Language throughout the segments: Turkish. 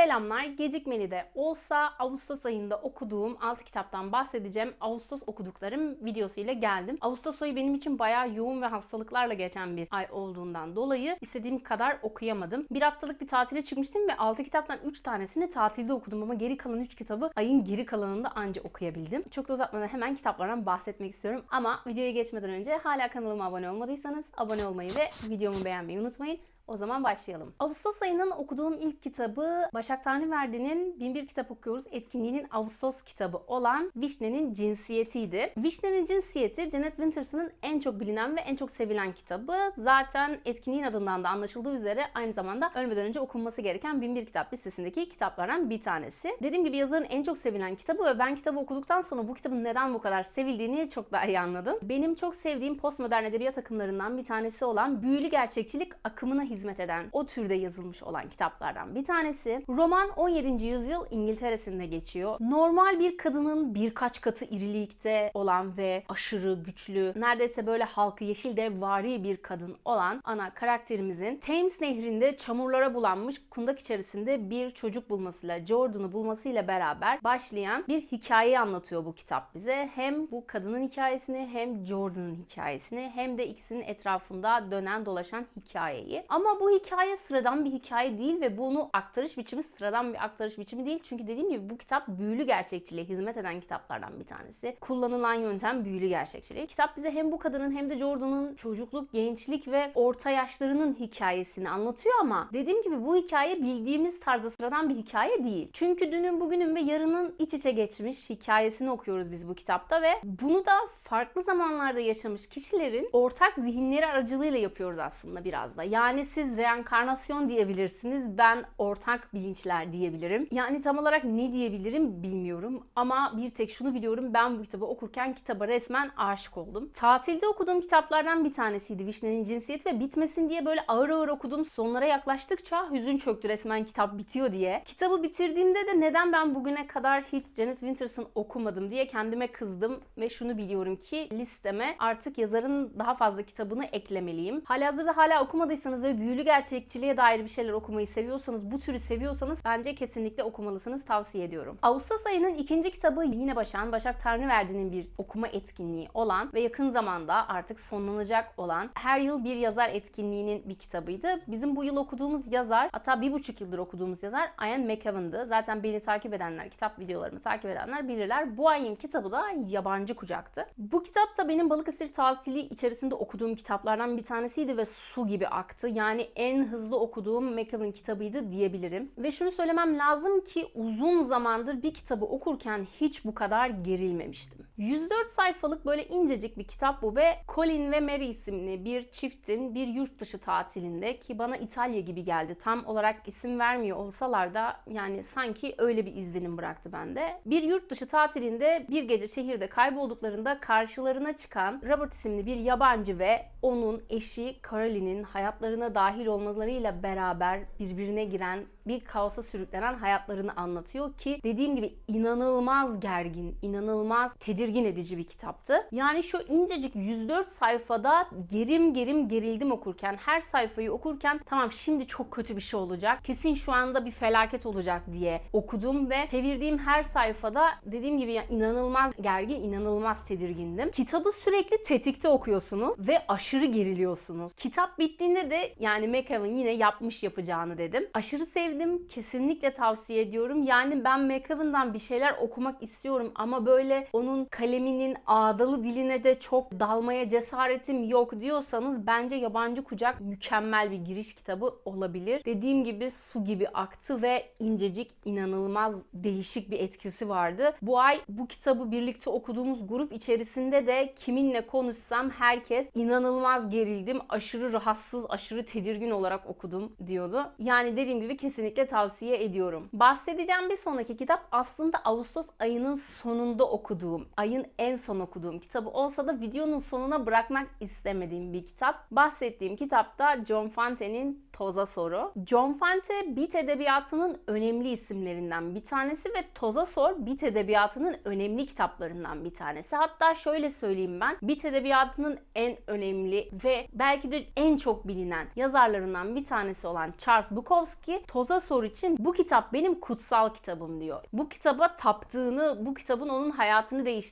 Selamlar. Gecikmeli de olsa Ağustos ayında okuduğum 6 kitaptan bahsedeceğim. Ağustos okuduklarım videosuyla geldim. Ağustos ayı benim için bayağı yoğun ve hastalıklarla geçen bir ay olduğundan dolayı istediğim kadar okuyamadım. Bir haftalık bir tatile çıkmıştım ve 6 kitaptan 3 tanesini tatilde okudum ama geri kalan 3 kitabı ayın geri kalanında anca okuyabildim. Çok da uzatmadan hemen kitaplardan bahsetmek istiyorum. Ama videoya geçmeden önce hala kanalıma abone olmadıysanız abone olmayı ve videomu beğenmeyi unutmayın. O zaman başlayalım. Ağustos ayının okuduğum ilk kitabı Başak Tanrıverdi'nin 1001 Kitap Okuyoruz etkinliğinin Ağustos kitabı olan Vişne'nin Cinsiyeti'ydi. Vişne'nin Cinsiyeti Janet Winters'ın en çok bilinen ve en çok sevilen kitabı. Zaten etkinliğin adından da anlaşıldığı üzere aynı zamanda ölmeden önce okunması gereken 1001 kitap listesindeki kitaplardan bir tanesi. Dediğim gibi yazarın en çok sevilen kitabı ve ben kitabı okuduktan sonra bu kitabın neden bu kadar sevildiğini çok daha iyi anladım. Benim çok sevdiğim postmodern edebiyat akımlarından bir tanesi olan büyülü gerçekçilik akımına hizmet eden, o türde yazılmış olan kitaplardan bir tanesi. Roman 17. yüzyıl İngiltere'sinde geçiyor. Normal bir kadının birkaç katı irilikte olan ve aşırı güçlü, neredeyse böyle halkı yeşil devvari bir kadın olan ana karakterimizin Thames Nehri'nde çamurlara bulanmış kundak içerisinde bir çocuk bulmasıyla, Jordan'ı bulmasıyla beraber başlayan bir hikayeyi anlatıyor bu kitap bize. Hem bu kadının hikayesini hem Jordan'ın hikayesini hem de ikisinin etrafında dönen dolaşan hikayeyi. Ama bu hikaye sıradan bir hikaye değil ve bunu aktarış biçimi sıradan bir aktarış biçimi değil. Çünkü dediğim gibi bu kitap büyülü gerçekçiliğe hizmet eden kitaplardan bir tanesi. Kullanılan yöntem büyülü gerçekçiliği. Kitap bize hem bu kadının hem de Jordan'ın çocukluk, gençlik ve orta yaşlarının hikayesini anlatıyor ama dediğim gibi bu hikaye bildiğimiz tarzda sıradan bir hikaye değil. Çünkü dünün, bugünün ve yarının iç içe geçmiş hikayesini okuyoruz biz bu kitapta ve bunu da farklı zamanlarda yaşamış kişilerin ortak zihinleri aracılığıyla yapıyoruz aslında biraz da. Yani siz reenkarnasyon diyebilirsiniz. Ben ortak bilinçler diyebilirim. Yani tam olarak ne diyebilirim bilmiyorum. Ama bir tek şunu biliyorum. Ben bu kitabı okurken kitaba resmen aşık oldum. Tatilde okuduğum kitaplardan bir tanesiydi Vişne'nin Cinsiyeti ve bitmesin diye böyle ağır ağır okudum. Sonlara yaklaştıkça hüzün çöktü resmen kitap bitiyor diye. Kitabı bitirdiğimde de neden ben bugüne kadar hiç Janet Winters'ın okumadım diye kendime kızdım ve şunu biliyorum ki listeme artık yazarın daha fazla kitabını eklemeliyim. Halihazırda hala okumadıysanız ve büyülü gerçekçiliğe dair bir şeyler okumayı seviyorsanız, bu türü seviyorsanız bence kesinlikle okumalısınız. Tavsiye ediyorum. Ağustos ayının ikinci kitabı yine Başak'ın Başak Tanrıverdi'nin bir okuma etkinliği olan ve yakın zamanda artık sonlanacak olan her yıl bir yazar etkinliğinin bir kitabıydı. Bizim bu yıl okuduğumuz yazar, hatta bir buçuk yıldır okuduğumuz yazar Ian McEwan'dı. Zaten beni takip edenler, kitap videolarımı takip edenler bilirler. Bu ayın kitabı da Yabancı Kucak'tı. Bu kitap da benim Balıkesir tatili içerisinde okuduğum kitaplardan bir tanesiydi ve su gibi aktı. Yani en hızlı okuduğum McEwan kitabıydı diyebilirim. Ve şunu söylemem lazım ki uzun zamandır bir kitabı okurken hiç bu kadar gerilmemiştim. 104 sayfalık böyle incecik bir kitap bu ve Colin ve Mary isimli bir çiftin bir yurt dışı tatilinde ki bana İtalya gibi geldi. Tam olarak isim vermiyor olsalar da yani sanki öyle bir izlenim bıraktı bende. Bir yurt dışı tatilinde bir gece şehirde kaybolduklarında karşılarına çıkan Robert isimli bir yabancı ve onun eşi Caroline'in hayatlarına dahil olmalarıyla beraber birbirine giren bir kaosa sürüklenen hayatlarını anlatıyor ki dediğim gibi inanılmaz gergin, inanılmaz tedirgin edici bir kitaptı. Yani şu incecik 104 sayfada gerim gerim gerildim okurken, her sayfayı okurken tamam şimdi çok kötü bir şey olacak. Kesin şu anda bir felaket olacak diye okudum ve çevirdiğim her sayfada dediğim gibi ya inanılmaz gergin, inanılmaz tedirgindim. Kitabı sürekli tetikte okuyorsunuz ve aşırı geriliyorsunuz. Kitap bittiğinde de yani McEwan yine yapmış yapacağını dedim. Aşırı sevdim. Kesinlikle tavsiye ediyorum. Yani ben McEwan'dan bir şeyler okumak istiyorum ama böyle onun kaleminin ağdalı diline de çok dalmaya cesaretim yok diyorsanız bence Yabancı Kucak mükemmel bir giriş kitabı olabilir. Dediğim gibi su gibi aktı ve incecik inanılmaz değişik bir etkisi vardı. Bu ay bu kitabı birlikte okuduğumuz grup içerisinde de kiminle konuşsam herkes inanılmaz gerildim, aşırı rahatsız, aşırı tedirgin olarak okudum diyordu. Yani dediğim gibi kesinlikle tavsiye ediyorum. Bahsedeceğim bir sonraki kitap aslında Ağustos ayının sonunda okuduğum, ayın en son okuduğum kitabı olsa da videonun sonuna bırakmak istemediğim bir kitap. Bahsettiğim kitap da John Fante'nin Toza Soru. John Fante Bit Edebiyatı'nın önemli isimlerinden bir tanesi ve Toza Sor Bit Edebiyatı'nın önemli kitaplarından bir tanesi. Hatta şöyle söyleyeyim ben, Bit Edebiyatı'nın en önemli ve belki de en çok bilinen yazarlarından bir tanesi olan Charles Bukowski, Toza Sor için bu kitap benim kutsal kitabım diyor. Bu kitaba taptığını, bu kitabın onun hayatını değiştirdiğini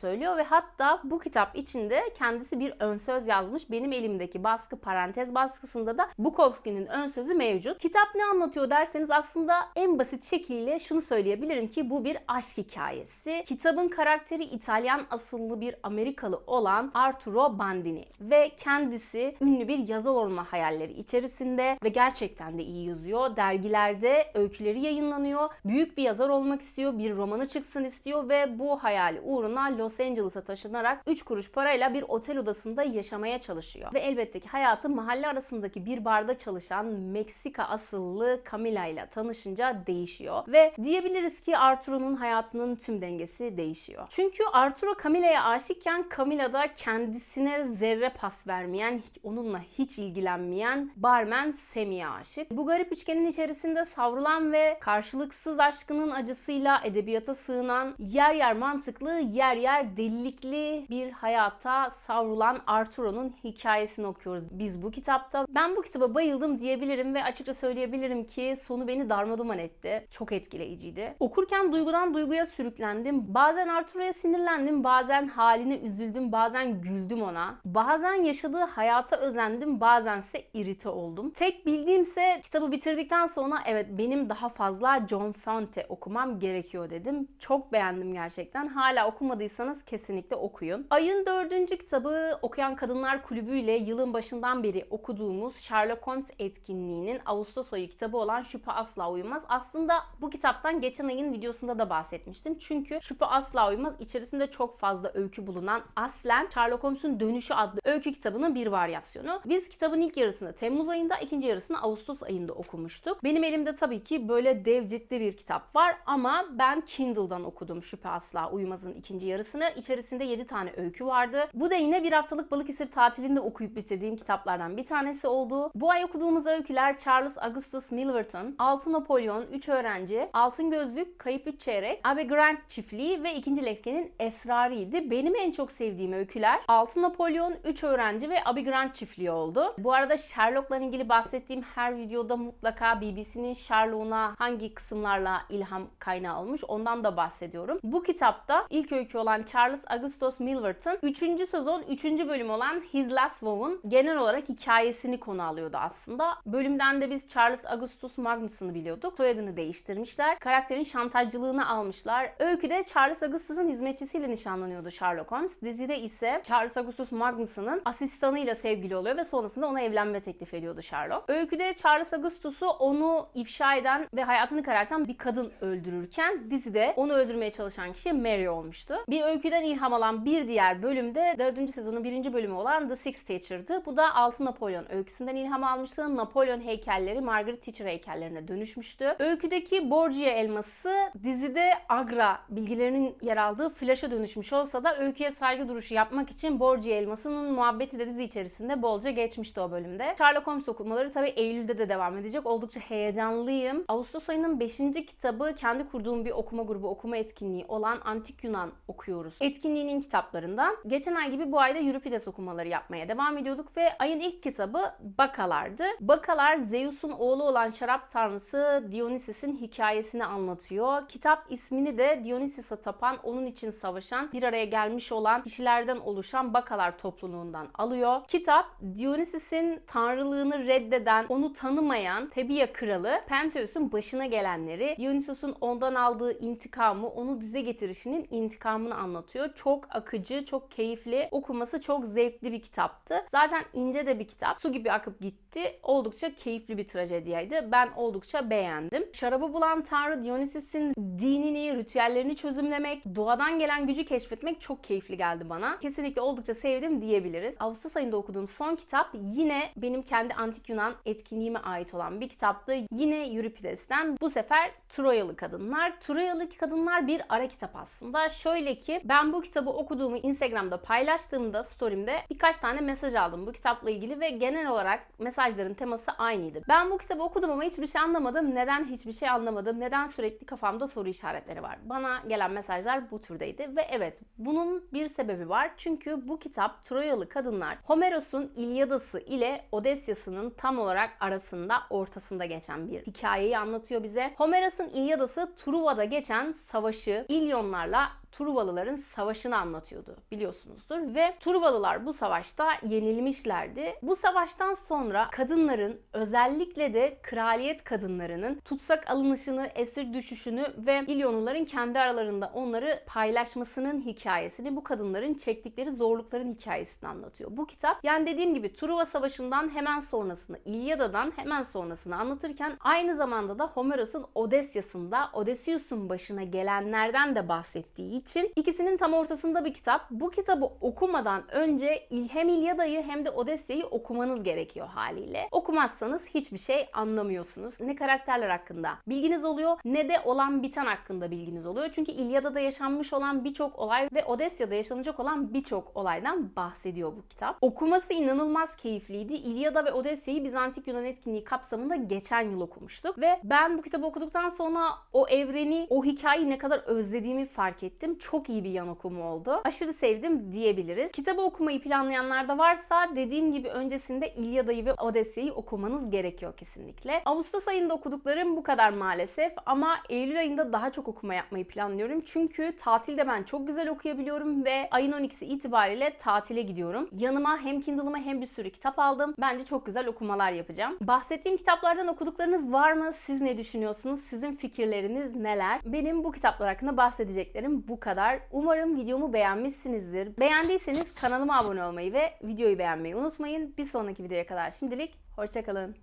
söylüyor ve hatta bu kitap içinde kendisi bir ön söz yazmış. Benim elimdeki baskı parantez baskısında da Bukowski'nin ön sözü mevcut. Kitap ne anlatıyor derseniz aslında en basit şekliyle şunu söyleyebilirim ki bu bir aşk hikayesi. Kitabın karakteri İtalyan asıllı bir Amerikalı olan Arturo Bandini ve kendisi ünlü bir yazar olma hayalleri içerisinde ve gerçekten de iyi yazıyor. Dergilerde öyküleri yayınlanıyor. Büyük bir yazar olmak istiyor, bir romanı çıksın istiyor ve bu hayali uğruna Los Angeles'a taşınarak 3 kuruş parayla bir otel odasında yaşamaya çalışıyor. Ve elbette ki hayatı mahalle arasındaki bir barda çalışan Meksika asıllı Camila ile tanışınca değişiyor. Ve diyebiliriz ki Arturo'nun hayatının tüm dengesi değişiyor. Çünkü Arturo Camila'ya aşıkken Camila da kendisine zerre pas vermeyen, onunla hiç ilgilenmeyen barmen Semi'ye aşık. Bu garip üçgenin içerisinde savrulan ve karşılıksız aşkının acısıyla edebiyata sığınan, yer yer mantıklı, yer yer delilikli bir hayata savrulan Arturo'nun hikayesini okuyoruz biz bu kitapta. Ben bu kitaba bayıldım diyebilirim ve açıkça söyleyebilirim ki sonu beni darmaduman etti. Çok etkileyiciydi. Okurken duygudan duyguya sürüklendim. Bazen Arturo'ya sinirlendim, bazen haline üzüldüm, bazen güldüm ona. Bazen yaşadığı hayata özendim, bazense irite oldum. Tek bildiğimse kitabı bitirdikten sonra evet benim daha fazla John Fante okumam gerekiyor dedim. Çok beğendim gerçekten. Hala okumadıysanız kesinlikle okuyun. Ayın dördüncü kitabı Okuyan Kadınlar Kulübü ile yılın başından beri okuduğumuz Sherlock Holmes etkinliğinin Ağustos ayı kitabı olan Şüphe Asla Uyumaz. Aslında bu kitaptan geçen ayın videosunda da bahsetmiştim. Çünkü Şüphe Asla Uyumaz içerisinde çok fazla öykü bulunan aslen Sherlock Holmes'un Dönüşü adlı öykü kitabının bir varyasyonu. Biz kitabın ilk yarısını Temmuz ayında, ikinci yarısını Ağustos ayında okumuştuk. Benim elimde tabii ki böyle dev ciddi bir kitap var ama ben Kindle'dan okudum Şüphe Asla Uyumaz'ın ikinci yarısını. İçerisinde 7 tane öykü vardı. Bu da yine bir haftalık Balıkesir tatilinde okuyup bitirdiğim kitaplardan bir tanesi oldu. Bu ay okuduğumuz öyküler Charles Augustus Milverton, Altın Napolyon, 3 öğrenci, Altın Gözlük, Kayıp 3 Çeyrek, Abe Grant çiftliği ve ikinci Lefke'nin esrarıydı. Benim en çok sevdiğim öyküler Altın Napolyon, 3 öğrenci ve Abe Grant çiftliği oldu. Bu arada Sherlock'la ilgili bahsettiğim her videoda mutlaka BBC'nin Sherlock'una hangi kısımlarla ilham kaynağı olmuş ondan da bahsediyorum. Bu kitapta ilk öykü olan Charles Augustus Milverton 3. sezon 3. bölüm olan His Last Wow'un genel olarak hikayesini konu alıyordu aslında. Bölümden de biz Charles Augustus Magnus'unu biliyorduk. Soyadını değiştirmişler. Karakterin şantajcılığını almışlar. Öyküde Charles Augustus'un hizmetçisiyle nişanlanıyordu Sherlock Holmes. Dizide ise Charles Augustus Magnus'un asistanıyla sevgili oluyor ve sonrasında ona evlenme teklif ediyordu Sherlock. Öyküde Charles Augustus'u onu ifşa eden ve hayatını karartan bir kadın öldürürken dizide onu öldürmeye çalışan kişi Mary olmuştu. Bir öyküden ilham alan bir diğer bölümde 4. sezonun 1. bölümü olan The Six Teacher'dı. Bu da Altın Napolyon öyküsünden ilham almıştı. Napolyon heykelleri Margaret Thatcher heykellerine dönüşmüştü. Öyküdeki Borgia elması dizide Agra bilgilerinin yer aldığı flaşa dönüşmüş olsa da öyküye saygı duruşu yapmak için Borgia elmasının muhabbeti de dizi içerisinde bolca geçmişti o bölümde. Sherlock Holmes okumaları tabii Eylül'de de devam edecek. Oldukça heyecanlıyım. Ağustos ayının 5. kitabı kendi kurduğum bir okuma grubu okuma etkinliği olan Antik Yunan okuyoruz. Etkinliğinin kitaplarından. Geçen ay gibi bu ayda Euripides okumaları yapmaya devam ediyorduk ve ayın ilk kitabı Bakalar'dı. Bakalar Zeus'un oğlu olan şarap tanrısı Dionysis'in hikayesini anlatıyor. Kitap ismini de Dionysis'e tapan, onun için savaşan, bir araya gelmiş olan kişilerden oluşan Bakalar topluluğundan alıyor. Kitap Dionysis'in tanrılığını reddeden, onu tanımayan Tebia kralı Pentheus'un başına gelenleri, Dionysos'un ondan aldığı intikamı, onu dize getirişinin intikamını anlatıyor. Çok akıcı, çok keyifli, okuması çok zevkli bir kitaptı. Zaten ince de bir kitap. Su gibi akıp gitti. Oldukça keyifli bir trajediyaydı. Ben oldukça beğendim. Şarabı bulan tanrı Dionysis'in dinini, ritüellerini çözümlemek, doğadan gelen gücü keşfetmek çok keyifli geldi bana. Kesinlikle oldukça sevdim diyebiliriz. Ağustos ayında okuduğum son kitap yine benim kendi antik Yunan etkinliğime ait olan bir kitaptı. Yine Euripides'ten. Bu sefer Troyalı Kadınlar. Troyalı Kadınlar bir ara kitap aslında. Şöyle şöyle ki ben bu kitabı okuduğumu Instagram'da paylaştığımda story'imde birkaç tane mesaj aldım bu kitapla ilgili ve genel olarak mesajların teması aynıydı. Ben bu kitabı okudum ama hiçbir şey anlamadım. Neden hiçbir şey anlamadım? Neden sürekli kafamda soru işaretleri var? Bana gelen mesajlar bu türdeydi ve evet bunun bir sebebi var. Çünkü bu kitap Troyalı kadınlar Homeros'un İlyadası ile Odesyası'nın tam olarak arasında ortasında geçen bir hikayeyi anlatıyor bize. Homeros'un İlyadası Truva'da geçen savaşı İlyonlarla Truvalıların savaşını anlatıyordu biliyorsunuzdur ve Truvalılar bu savaşta yenilmişlerdi. Bu savaştan sonra kadınların özellikle de kraliyet kadınlarının tutsak alınışını, esir düşüşünü ve İlyonluların kendi aralarında onları paylaşmasının hikayesini, bu kadınların çektikleri zorlukların hikayesini anlatıyor. Bu kitap yani dediğim gibi Truva Savaşı'ndan hemen sonrasını, İlyada'dan hemen sonrasını anlatırken aynı zamanda da Homeros'un Odesyası'nda Odysseus'un başına gelenlerden de bahsettiği için ikisinin tam ortasında bir kitap. Bu kitabı okumadan önce hem İlyada'yı hem de Odesya'yı okumanız gerekiyor haliyle. Okumazsanız hiçbir şey anlamıyorsunuz. Ne karakterler hakkında bilginiz oluyor ne de olan biten hakkında bilginiz oluyor. Çünkü İlyada'da yaşanmış olan birçok olay ve Odesya'da yaşanacak olan birçok olaydan bahsediyor bu kitap. Okuması inanılmaz keyifliydi. İlyada ve Odesya'yı Bizantik Yunan etkinliği kapsamında geçen yıl okumuştuk ve ben bu kitabı okuduktan sonra o evreni, o hikayeyi ne kadar özlediğimi fark ettim. Çok iyi bir yan okumu oldu. Aşırı sevdim diyebiliriz. Kitabı okumayı planlayanlar da varsa dediğim gibi öncesinde İlyada'yı ve Odesya'yı okumanız gerekiyor kesinlikle. Ağustos ayında okuduklarım bu kadar maalesef ama Eylül ayında daha çok okuma yapmayı planlıyorum. Çünkü tatilde ben çok güzel okuyabiliyorum ve ayın 12'si itibariyle tatile gidiyorum. Yanıma hem Kindle'ıma hem bir sürü kitap aldım. Bence çok güzel okumalar yapacağım. Bahsettiğim kitaplardan okuduklarınız var mı? Siz ne düşünüyorsunuz? Sizin fikirleriniz neler? Benim bu kitaplar hakkında bahsedeceklerim kadar. Umarım videomu beğenmişsinizdir. Beğendiyseniz kanalıma abone olmayı ve videoyu beğenmeyi unutmayın. Bir sonraki videoya kadar şimdilik hoşçakalın.